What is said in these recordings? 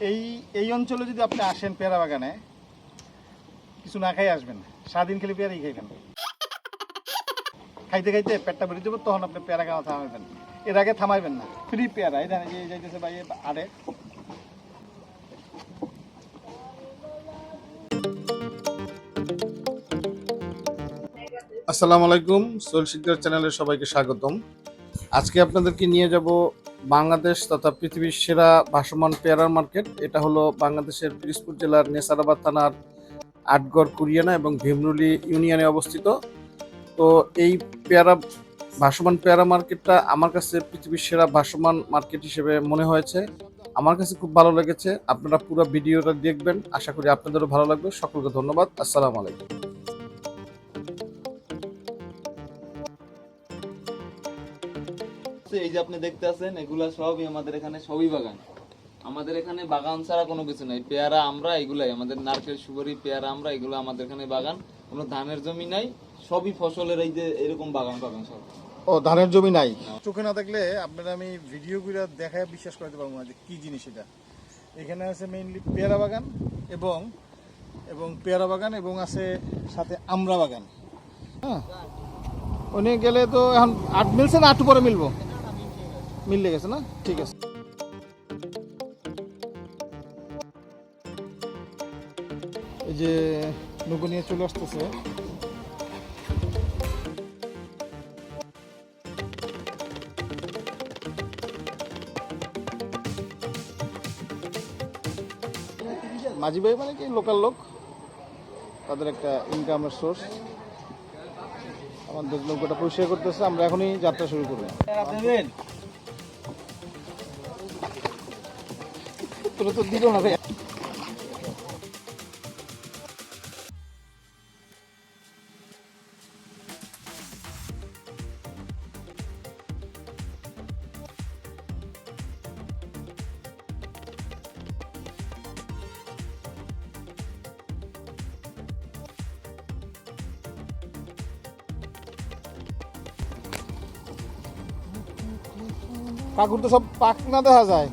এই এই অঞ্চলে যদি আপনি আসেন পেয়ারা বাগানে, কিছু না খাই আসবেন। সারাদিন খেলে পেয়ারাই খাইবেন। খাইতে খাইতে পেটটা বেরিয়ে যাবে, তখন আপনি পেয়ারা খাওয়া থামাবেন। এর আগে থামাইবেন না। ফ্রি পেয়ারা। এই যে যাইতেছে ভাই, আরে। আসসালামু আলাইকুম। সোল শিকদার চ্যানেলে সবাইকে স্বাগতম। আজকে আপনাদেরকে নিয়ে যাব বাংলাদেশ তথা পৃথিবীর সেরা ভাসমান পেয়ারার মার্কেট। এটা হলো বাংলাদেশের পিরিজপুর জেলার নেসারাবাদ থানার আটগড় কুরিয়ানা এবং ভীমরুলি ইউনিয়নে অবস্থিত। তো এই পেয়ারা, ভাসমান পেয়ারা মার্কেটটা আমার কাছে পৃথিবীর সেরা ভাসমান মার্কেট হিসেবে মনে হয়েছে। আমার কাছে খুব ভালো লেগেছে। আপনারা পুরো ভিডিওটা দেখবেন। আশা করি আপনাদেরও ভালো লাগবে। সকলকে ধন্যবাদ। আসসালামু আলাইকুম। এই যে আপনি দেখতে আছেন এগুলা সবই আমাদের এখানে সবই বাগান। আমাদের এখানে বাগান ছাড়া কোনো কিছু নাই। পেয়ারা আমরা এগুলাই। আমাদের নারকেল সুপারি পেয়ারা আমরা এগুলো আমাদের এখানে বাগান। কোনো ধানের জমি নাই সবই ফসলের এই যে এরকম বাগান পাবেন সব। ও ধানের জমি নাই? চোখে না থাকলে আপনারা আমি ভিডিও করে দেখায় বিশ্বাস করতে পারব না যে কি জিনিস এটা। এখানে আছে মেইনলি পেয়ারা বাগান এবং এবং পেয়ারা বাগান এবং আছে সাথে আমড়া বাগান। হ্যাঁ। উনি গেলে তো এখন আট মিলছে না আট পরে মিলবো? মিললে গেছে না? ঠিক আছে। এই যে নৌকো নিয়ে চলে আসতেছে। মাঝি ভাই মানে কি? লোকাল লোক। তাদের একটা ইনকামের সোর্স আমাদের নৌকাটা পরিষ্কার করতেছে। আমরা এখনই যাত্রা শুরু করব। তোরা তো দিল না ভাই কাকুর তো সব পাকনা দেখা যায়।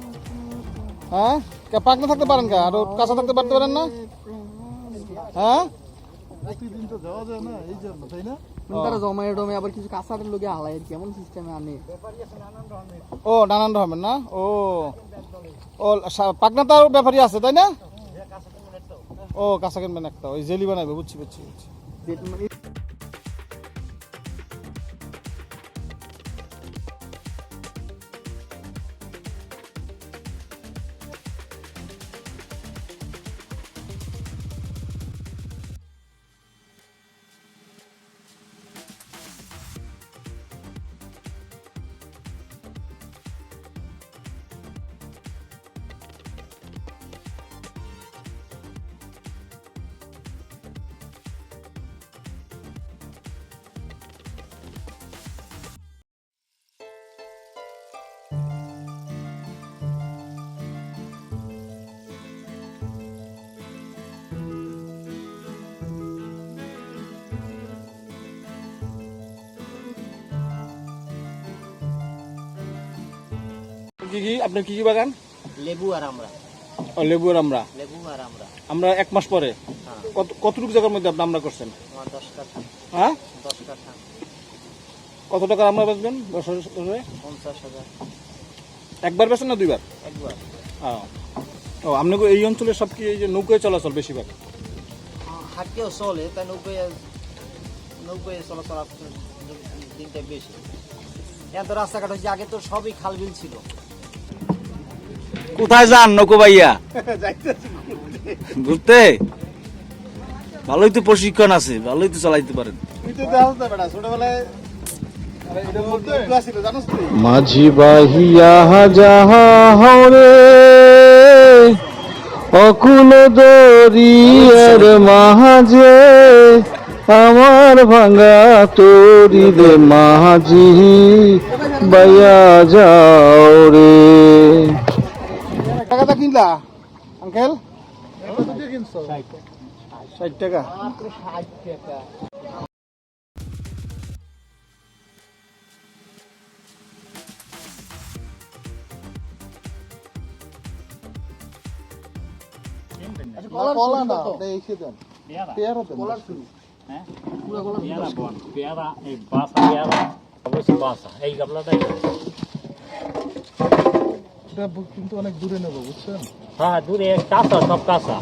হ্যাঁ? পাকনা থাকতে পারেন কা? আর কাঁচা থাকতে পারতে পারেন না? হ্যাঁ? প্রতিদিন তো যাওয়া যায় না এই জন্য তাই না? তারা জমায়ে টমে আবার কিছু লোকে কেমন সিস্টেমে আনে। ও নানান না? ও। ও সা- পাকনা তার ব্যাপারই আছে তাই না? ও কাঁচা কিনবেন একটা ওই জেলি বানাবে বুঝছি বুঝছি বুঝছি। কি কি? আপনার কি কি বাগান? লেবু আর আমরা। ও লেবু আর আমরা। লেবু আর আমরা। আমরা এক মাস পরে। হ্যাঁ। কত কতটুকু জায়গার মধ্যে আপনি আমরা করছেন? হ্যাঁ? কত টাকা আমরা বেচবেন বছরে? পঞ্চাশ হাজার। একবার বেচেন না দুইবার? একবার। ও। ও আপনাকে এই অঞ্চলে সব কি এই যে নৌকায় চলাচল বেশিরভাগ? হাটকেও চলে তাই নৌকোয় নৌকোয় চলাচল দিনটা বেশি। এখন তো রাস্তাঘাট হচ্ছে আগে তো সবই খাল বিল ছিল। কোথায় যান নকো ভাইয়া? ঘুরতে? ভালোই তো প্রশিক্ষণ আছে ভালোই তো চালাইতে পারেন। মাঝি বাহিয়া যাহা হরে অকুল দরিয়ার মাঝে আমার ভাঙা তরি দে মাঝি বাইয়া যাও রে। টাকাটা কিনলা আঙ্কেল? ষাট টাকা। কলা না পেয়ারা। বন পেয়ারা এই বাসা পেয়ারা অবশ্যই বাসা এই গাবলাটাই কিন্তু অনেক দূরে নেব বুঝছেন? হ্যাঁ দূরে কাঁচা সব কাঁচা।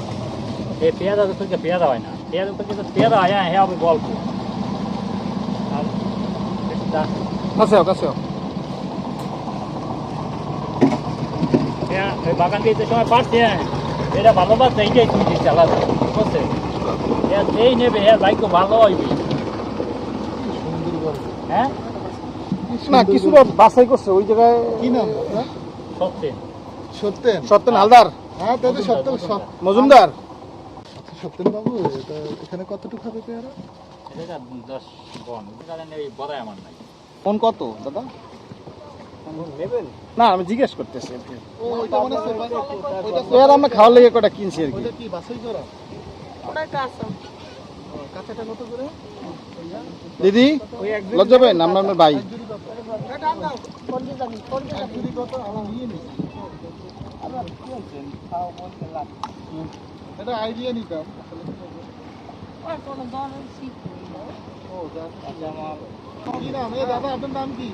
এই পেয়ারা থেকে পেয়ারা হয় না। পেয়ারা থেকে তো পেয়ারা হয় হ্যাঁ হ্যাঁ হবে গল্প এটা কাছে কাছে হ্যাঁ এই বাগান দিয়ে যে সময় পারছে হ্যাঁ এটা ভালোবাসে এইটাই তুমি আলাদা। বুঝছে? হ্যাঁ সেই নেবে হ্যাঁ ভাগ্য ভালো হইবে। হ্যাঁ? না কিছু বাছাই করছে ওই জায়গায় কি নাম সত্যেন। সত্যেন? হালদার? হ্যাঁ দাদা সত্তর মজুমদার সত্যেন বাবু এটা এখানে কতটুকু হবে পেয়ারা? এটা দশ বন। এই বড়াই আমার নাই। কোন কত দাদা? না আমি জিজ্ঞেস করতেছি আর মানে আমরা খাওয়ার লেগে কটা কিনছি আর কি। কি বাছাই করা? ও, কাঁচাটা কত করে দিদি লজ্জা পাবেন আমরা আমার ভাই এক জুড়ি কত? আমার নিয়ে নিই। এটা আইডিয়া নিতাম। ও, যাক। কি নাম? এ দাদা আপনার নাম কি?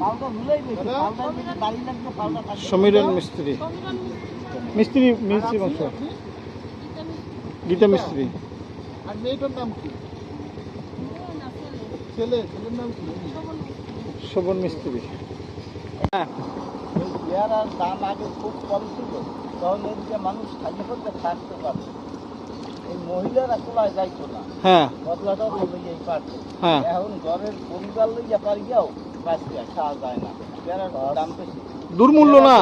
দাদা? সমীরন মিস্ত্রি। মিস্ত্রি। মিস্ত্রি বংশ গীতা মিস্ত্রি। আর মেয়েটার নাম কি? ছেলে। ছেলের নাম কি? শোভন মিস্ত্রি। পেয়ারার দাম আগে খুব কম ছিল তখন এদিকে মানুষ খালি করতে থাকতে পারত এই মহিলারা কোলায় যাইতো না? হ্যাঁ। বদলাটাও লইয়াই পারত। হ্যাঁ। এখন ঘরের পরিবার লইয়া পারিয়াও বাঁচতে খাওয়া যায় না। পেয়ারার দাম বেশি। দুর্মূল্য না?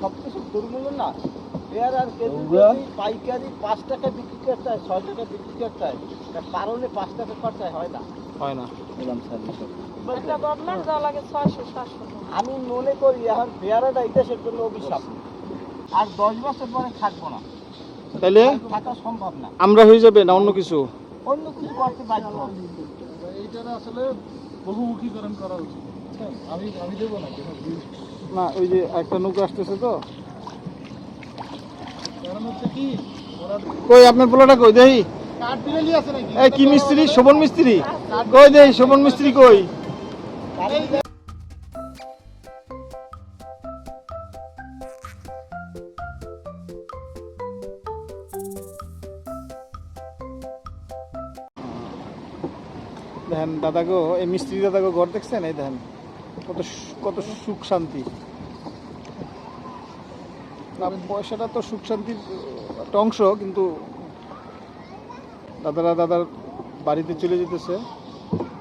সব কিছু দুর্মূল্য না। পেয়ারার কেজি যদি পাইকারি পাঁচ টাকা বিক্রি করতে হয় ছয় টাকা বিক্রি করতে হয় কারণে পাঁচ টাকা খরচায় হয় না। হয় না। আমি মনে করি এখন পেয়ারাটা দেশের জন্য অভিশাপ। আর দশ বছর পরে থাকব না। তাইলে? থাকা সম্ভব না। আমরা হয়ে যাবে না অন্য কিছু? অন্য কিছু করতে বাধ্য হবে। এইটার আসলে বহুমুখীকরণ করা উচিত। আমি আমি দেবো না কেন? না ওই যে একটা নৌকা আসতেছে তো কারণ হচ্ছে কি ওরা কই, আপনার পোলাটা কই? দেহি? এই কি মিস্ত্রি? শোভন মিস্ত্রি? কই দেহি? শোভন মিস্ত্রি কই? দেখেন দাদা গো এই মিস্ত্রি দাদা গো ঘর দেখছেন? এই দেখেন, কত কত সুখ শান্তি। পয়সাটা তো সুখ শান্তির একটা অংশ, কিন্তু দাদারা দাদার বাড়িতে চলে যেতেছে।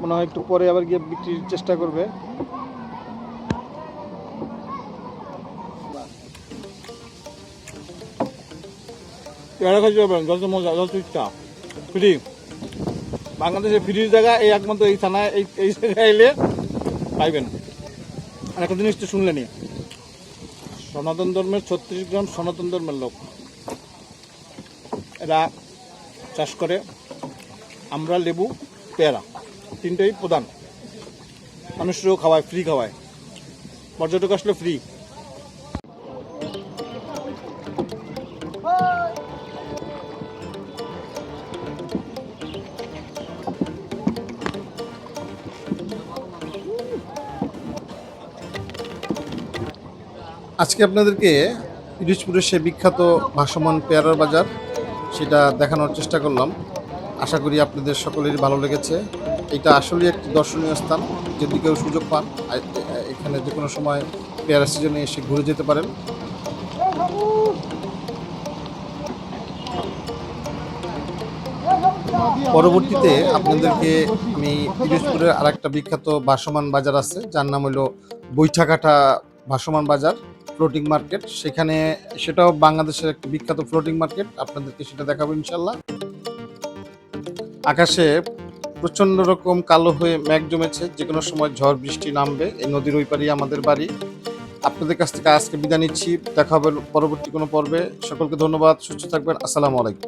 মনে হয় একটু পরে আবার গিয়ে বিক্রির চেষ্টা করবে। যত ফ্রি বাংলাদেশের ফ্রির জায়গা এই একমাত্র এই থানায়, এই এই জায়গায় এলে পাইবেন। আর একটা জিনিস তো শুনলেনি সনাতন ধর্মের ছত্রিশ গ্রাম সনাতন ধর্মের লোক। এরা চাষ করে আমরা লেবু, পেয়ারা, তিনটাই প্রধান। মানুষরাও খাওয়ায় ফ্রি খাওয়ায়। পর্যটক আসলে ফ্রি আজকে আপনাদেরকে পিরোজপুরের সে বিখ্যাত ভাসমান পেয়ারার বাজার, সেটা দেখানোর চেষ্টা করলাম। আশা করি আপনাদের সকলেরই ভালো লেগেছে। এটা আসলে একটি দর্শনীয় স্থান যদি কেউ সুযোগ পান এখানে যে কোনো সময় পেয়ারা সিজনে এসে ঘুরে যেতে পারেন। পরবর্তীতে আপনাদেরকে আমি পিরোজপুরের আরেকটা বিখ্যাত ভাসমান বাজার আছে, যার নাম হলো বৈঠাকাটা ভাসমান বাজার। ফ্লোটিং মার্কেট সেখানে সেটাও বাংলাদেশের একটা বিখ্যাত ফ্লোটিং মার্কেট আপনাদেরকে সেটা দেখাবো ইনশাল্লাহ আকাশে প্রচণ্ড রকম কালো হয়ে মেঘ জমেছে যে কোনো সময় ঝড় বৃষ্টি নামবে, এই নদীর ওই পারেই আমাদের বাড়ি। আপনাদের কাছ থেকে আজকে বিদায় নিচ্ছি, দেখা হবে পরবর্তী কোনো পর্বে। সকলকে ধন্যবাদ, সুস্থ থাকবেন, আসসালামু আলাইকুম।